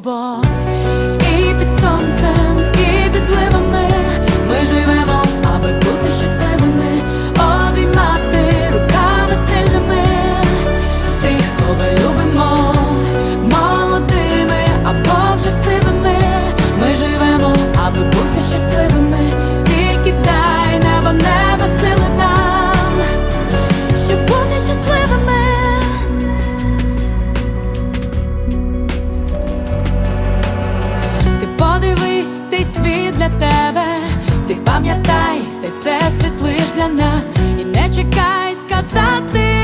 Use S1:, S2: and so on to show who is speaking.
S1: 吧。і не чекай сказати.